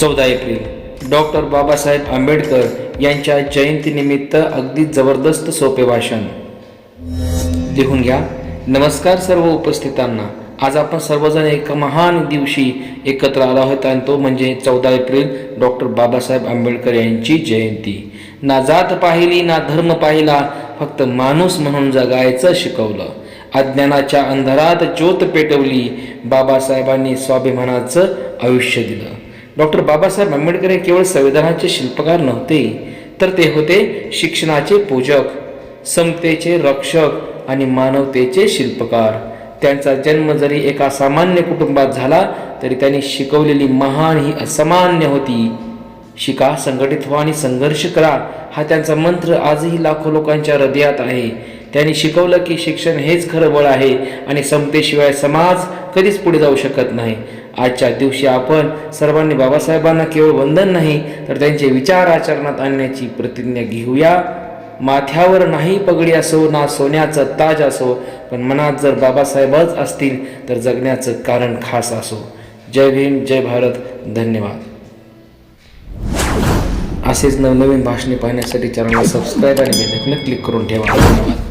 चौदा April. Doctor Babasaheb Ambedkar यांच्या जयंतीनिमित्त अगदी जबरदस्त सोपे भाषण. लिहून घ्या. नमस्कार सर्व उपस्थितांना. आज आपण सर्वजण एका महान दिवशी एकत्र आलो आहोत आणि तो म्हणजे चौदा एप्रिल डॉक्टर बाबासाहेब आंबेडकर यांची जयंती. ना जात पाहिली ना धर्म पाहिला फक्त माणूस म्हणून जगायचं शिकवलं. अज्ञानाच्या अंधारात ज्योत पेटवली बाबासाहेबांनी स्वाभिमानाचं आयुष्य दिलं. डॉक्टर बाबासाहेब आंबेडकर हे केवळ संविधानाचे शिल्पकार नव्हते तर ते होते शिक्षणाचे पूजक समतेचे रक्षक आणि मानवतेचे शिल्पकार. त्यांचा जन्म जरी एका सामान्य कुटुंबात झाला तरी त्यांनी शिकवलेली महान ही असामान्य होती. शिका संघटित व्हा आणि संघर्ष करा हा त्यांचा मंत्र आजही लाखो लोकांच्या हृदयात आहे. त्यांनी शिकवलं की शिक्षण हेच खरं बळ आहे आणि समतेशिवाय समाज कधीच पुढे जाऊ शकत नाही. आजच्या दिवशी आपण सर्वांनी बाबासाहेबांना केवळ वंदन नाही तर त्यांचे विचार आचरणात आणण्याची प्रतिज्ञा घेऊया. माथ्यावर नाही पगडी असो ना सोन्याचं ताज असो पण मनात जर बाबासाहेबच असतील तर जगण्याचं कारण खास असो. जय भीम जय भारत. धन्यवाद. असेच नवनवीन भाषणे पाहण्यासाठी चॅनलला सबस्क्राईब आणि बेल क्लिक करून ठेवा. धन्यवाद.